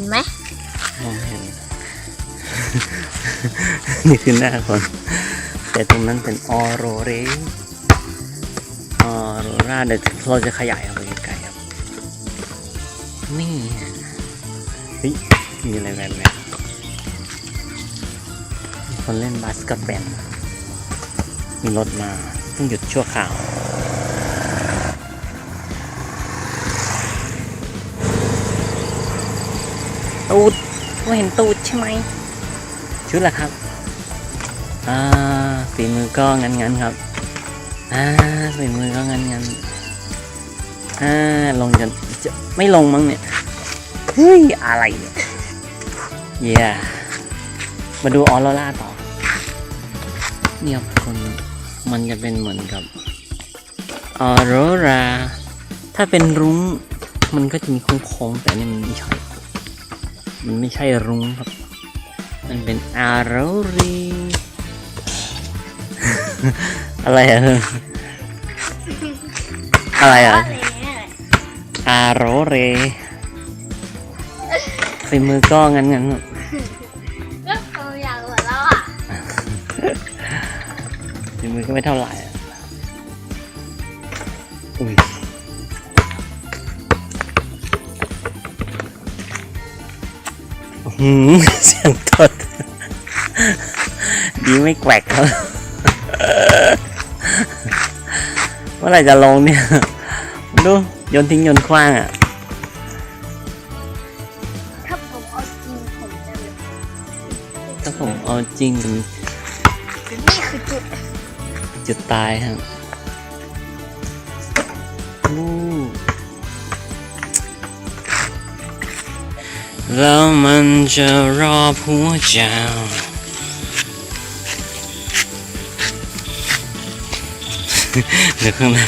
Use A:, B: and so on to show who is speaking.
A: นไหม
B: มองเห็น นี่คือหน้าคน แต่ตรงนั้นเป็นออโรเรออโรราเดี๋ยวเราจะขยายออกไปไกลครับ นี่เฮ้ยมีอะไรแบบนี้มีคนเล่นบาสเกตบอลมีรถมา ต้องหยุดชั่วคราว ตูดว่าเห็นตูดใช่ไหมชุดละครับอ่าฝีมือก็งันงันครับอ่าฝีมือก็งันงันอ่าลงจะจะไม่ลงมั้งเนี่ยเฮ้ยอะไรเนี่ยเย่มาดูออโรราต่อเนี่ยครับคนมันจะเป็นเหมือนกับออโรรา ถ้าเป็นรุ้งมันก็จะมีโค้งๆแต่นี่มันไม่ใช่ มันไม่ใช่รุ้งครับ มันเป็นอาโรรีอะไรอะอะไรอะ
A: อะไรเนี่ย
B: อาโรเรฝีมือก็งั้นงั้น
A: ก็เขาอยากหัวเราะอะ
B: ฝีมือก็ไม่เท่าไหร่อะอุ้ย อื้อหือเสียงตดดีไม่แกวกครับเมื่อไหร่จะลงเนี่ย ดูโยนทิ้งโยนคว้างอะ
A: ถ้าผมเอาจริงผมจะเลย
B: ถ้าผมเอาจริง
A: นี่คือจุด
B: จุดตายครับอู้ แล้วมันจะรอผัวเจ้า เดี๋ยวข้างหน้า